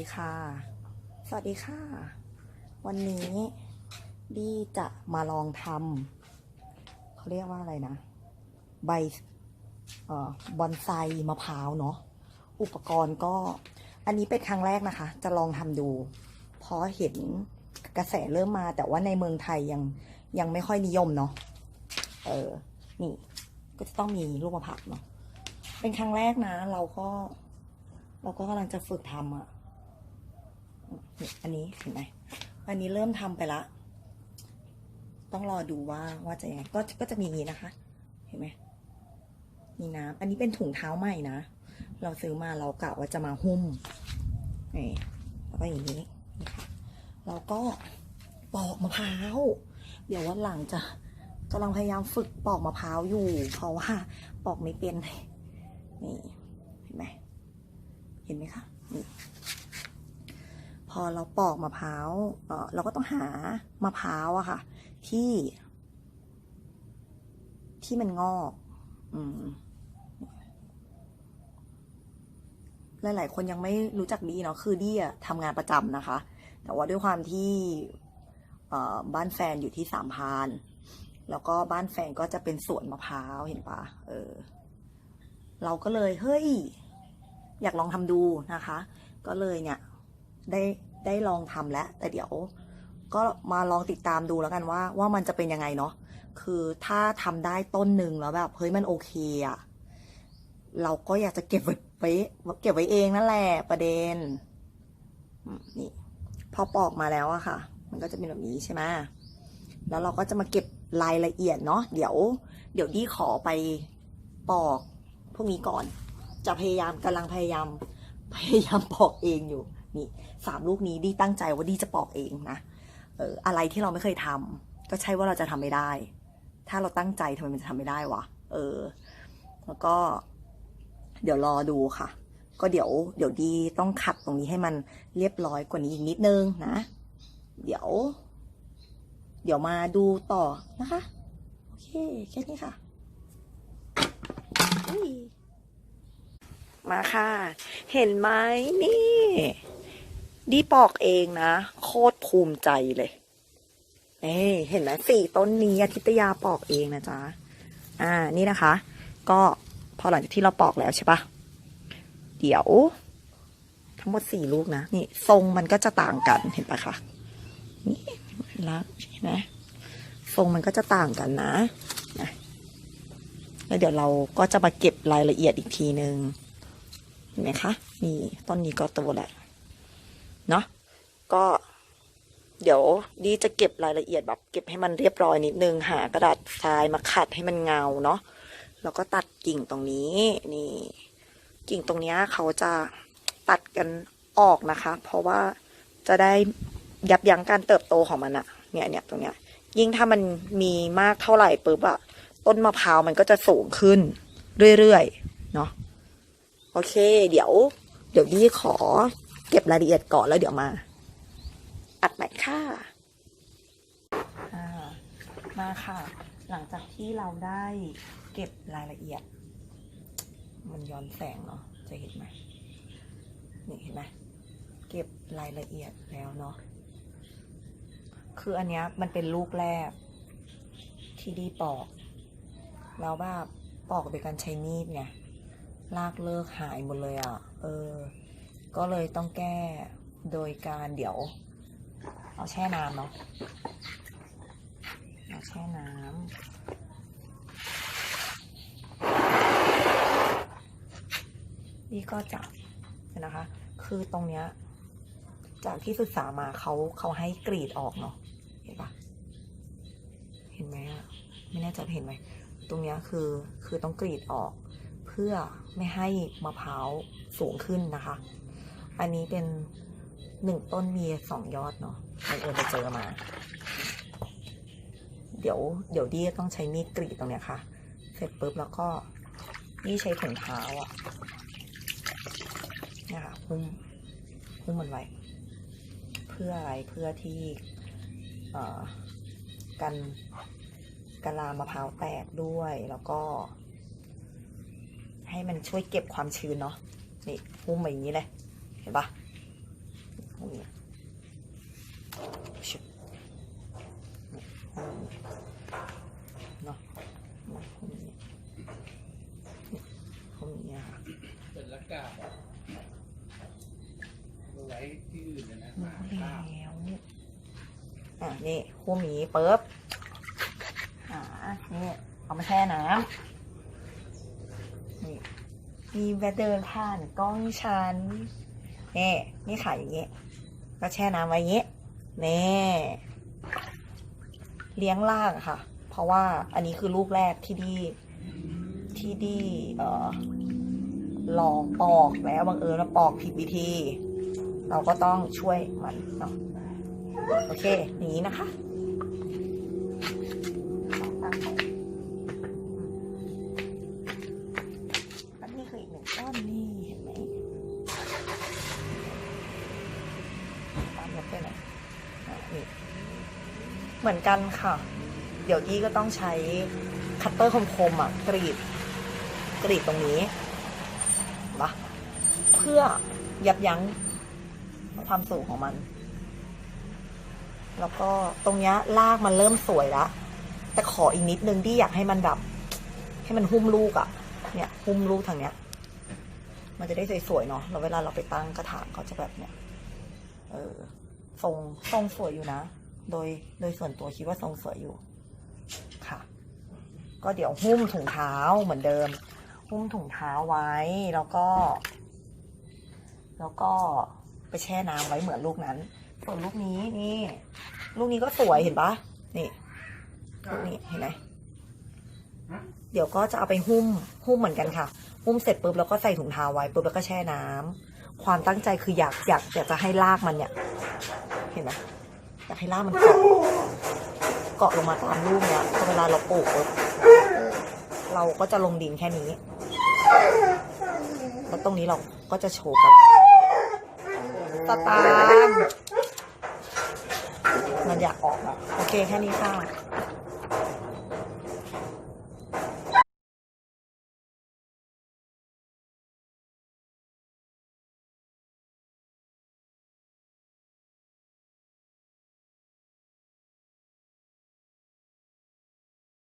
สวัสดีค่ะ วันนี้ดีจะมาลองทำเขาเรียกว่าอะไรนะ ใบเอ่อบอนไซมะพร้าวเนาะ อุปกรณ์ก็ อันนี้เป็นครั้งแรกนะคะ จะลองทำดู เพราะเห็นกระแสเริ่มมา แต่ว่าในเมืองไทยยังยังไม่ค่อยนิยมเนาะ เออ นี่ ก็จะต้องมีลูกมะพร้าวเนาะ เป็นครั้งแรกนะ เราก็เราก็กำลังจะฝึกทำอะ นี่อันนี้เห็นไหมอันนี้เริ่มทำไปละ ต้องรอดูว่าว่าจะยังไงก็ก็จะมีอย่างนี้นะคะ เห็นไหมมีน้ำอันนี้เป็นถุงเท้าใหม่นะ เราซื้อมาเรากะว่าจะมาหุ้มนี่แล้วก็อย่างนี้นี่ค่ะเราก็ปอกมะพร้าว เดี๋ยววันหลังจะกำลังพยายามฝึกปอกมะพร้าวอยู่ เพราะว่าปอกไม่เป็นนี่เห็นไหมเห็นไหมคะนี่ พอเราปอกมะพร้าวเราก็ต้องหามะพร้าวอะค่ะ ที่ ที่มันงอกอืมหลายๆคนยังไม่รู้จักดีเนาะคือดีอะทำงานประจำนะคะ แต่ว่าด้วยความที่บ้านแฟนอยู่ที่สามพาน แล้วก็บ้านแฟนก็จะเป็นสวนมะพร้าวเห็นปะเออ เราก็เลยเฮ้ย อยากลองทำดูนะคะ ก็เลยเนี่ย ได้ได้ลองทำแล้ว แต่เดี๋ยวก็มาลองติดตามดูแล้วกันว่า ว่ามันจะเป็นยังไงเนาะคือถ้าทำได้ต้นหนึ่งแล้วแบบเฮ้ยมันโอเคอะเราก็อยากจะเก็บไว้ไว้เก็บไว้เองนั่นแหละประเด็นนี่พอปอกมาแล้วอะค่ะ มันก็จะเป็นแบบนี้ใช่ไหมแล้วเราก็จะมาเก็บรายละเอียดเนาะเดี๋ยว เดี๋ยวดีขอไปปอกพวกนี้ก่อน จะพยายามกำลังพยายาม พยายามปอกเองอยู่ นี่สามลูกนี้ดีตั้งใจว่าดีจะปอกเองนะเอออะไรที่เราไม่เคยทำก็ใช่ว่าเราจะทำไม่ได้ ถ้าเราตั้งใจทำไมมันจะทำไม่ได้วะเออ แล้วก็ เดี๋ยวรอดูค่ะ ก็เดี๋ยว เดี๋ยวดีต้องขัดตรงนี้ให้มันเรียบร้อยกว่านี้อีกนิดนึงนะ เดี๋ยว เดี๋ยวมาดูต่อนะคะ โอเคแค่นี้ค่ะมาค่ะ เห็นไหมนี่ ดีปอกเองนะ โคตรภูมิใจเลยเอ้เห็นไหมสี่ต้นนี้อาทิตยาปอกเองนะจ๊ะ อ่า นี่นะคะ ก็พอหลังจากที่เราปอกแล้วใช่ปะเดี๋ยว ทั้งหมดสี่ลูกนะ นี่ ทรงมันก็จะต่างกันเห็นปะคะนี่แล้วเห็นไหมทรงมันก็จะต่างกันนะนะแล้วเดี๋ยวเราก็จะมาเก็บรายละเอียดอีกทีนึงเห็นไหมคะ นี่ต้นนี้ก็โตแล้ว เนาะก็เดี๋ยวดีจะเก็บรายละเอียดแบบเก็บให้มันเรียบร้อยนิดนึง หากระดาษทรายมาขัดให้มันเงาเนาะแล้วก็ตัดกิ่งตรงนี้นี่ กิ่งตรงนี้เขาจะตัดกันออกนะคะ เพราะว่าจะได้ยับยั้งการเติบโตของมันอะเนี่ยเนี่ยตรงเนี้ย ยิ่งถ้ามันมีมากเท่าไหร่ปุ๊บอะต้นมะพร้าวมันก็จะสูงขึ้นเรื่อยๆเนาะโอเค เดี๋ยว เดี๋ยวดีขอ เก็บรายละเอียดก่อนแล้วเดี๋ยวมา อัดใหม่ค่ะมาค่ะ หลังจากที่เราได้เก็บรายละเอียด มันย้อนแสงเนาะจะเห็นไหมนี่เห็นไหมเก็บรายละเอียดแล้วเนาะคืออันเนี้ยมันเป็นลูกแรก ที่ดีปอกแล้วแบบปอกโดยการใช้มีดไงลากเลิกหายหมดเลยอะ่ะ เออ ก็เลยต้องแก้โดยการเดี๋ยว เอาแช่น้ำเนาะเอาแช่น้ำนี่ก็จะเห็นนะคะ คือตรงเนี้ยจากที่ศึกษามาเขาเขาให้กรีดออกเนาะเห็นปะเห็นไหมอะไม่แน่ใจเห็นไหมตรงเนี้ยคือคือต้องกรีดออก เพื่อไม่ให้มะพร้าวสูงขึ้นนะคะ อันนี้เป็นหนึ่งต้นมีสองยอดเนาะบังเอิญไปเจอมา เดี๋ยวเดี๋ยวดีต้องใช้มีดกรีดตรงเนี้ยค่ะ เสร็จปุ๊บแล้วก็นี่ใช้ถุงเท้าอะเนี่ยค่ะหุ้มหุ้มมันไว้ เพื่ออะไรเพื่อที่เอ่อกันกะลามะพร้าวแตกด้วยแล้วก็ ให้มันช่วยเก็บความชื้นเนาะนี่หุ้มแบบนี้เลย ห็นปะหุ้มอย่างนี้ชึบนี่เนาะมาห้องนี้นี่ห้องนี้ค่ะเป็นละกาบอะเอาไว้ที่อื่นนะนะรู้มาแล้ข้าวอะนี่คู่หมีปุ๊บอ่านี่เอามาแช่น้ำนี่มีแวะเดินผ่านกล้องฉัน นี่นี่ขายอย่างเงี้ยก็แช่น้ำไว้อย่างเงี้ยนี่เลี้ยงลากค่ะ เพราะว่าอันนี้คือลูกแรกที่ดีที่ดีเออลองปอกแล้วบังเอิญว่าปอกผิดวิธี เราก็ต้องช่วยมันเนาะโอเคอย่างนี้นะคะ นี่เหมือนกันค่ะ เดี๋ยวกี้ก็ต้องใช้คัตเตอร์คมๆอะกรีด กรีดตรงนี้ปะเพื่อยับยั้งความสูงของมัน แล้วก็ตรงนี้ลากมันเริ่มสวยละแต่ขออีกนิดนึงที่อยากให้มันแบบ ให้มันหุ้มลูกอะ่ะ เนี่ย หุ้มลูกทางเนี้ย มันจะได้สวยๆเนาะแล้วเวลาเราไปตั้งกระถางเขาจะแบบเนี้ย เออ ทรงทรงสวยอยู่นะ โดยโดยส่วนตัวคิดว่าทรงสวยอยู่ ค่ะ ก็เดี๋ยวหุ้มถุงเท้าเหมือนเดิม หุ้มถุงเท้าไว้แล้วก็ แล้วก็ไปแช่น้ำไว้เหมือนลูกนั้น ส่วนลูกนี้นี่ ลูกนี้ก็สวยเห็นปะนี่ลูกนี้เห็นไหมเดี๋ยวก็จะเอาไปหุ้มหุ้มเหมือนกันค่ะ หุ้มเสร็จปุ๊บแล้วก็ใส่ถุงเท้าไว้ปุ๊บแล้วก็แช่น้ำความตั้งใจคืออยากอยากอยากจะให้รากมันเนี่ย เห็นไหมอยากให้รากมันเกาะเกาะลงมาตามลูกเนี่ยพอเวลาเราปลูกปุ๊บเราก็จะลงดินแค่นี้แล้วตรงนี้เราก็จะโชว์กันตาตามันอยากออกอะโอเคแค่นี้ค่ะ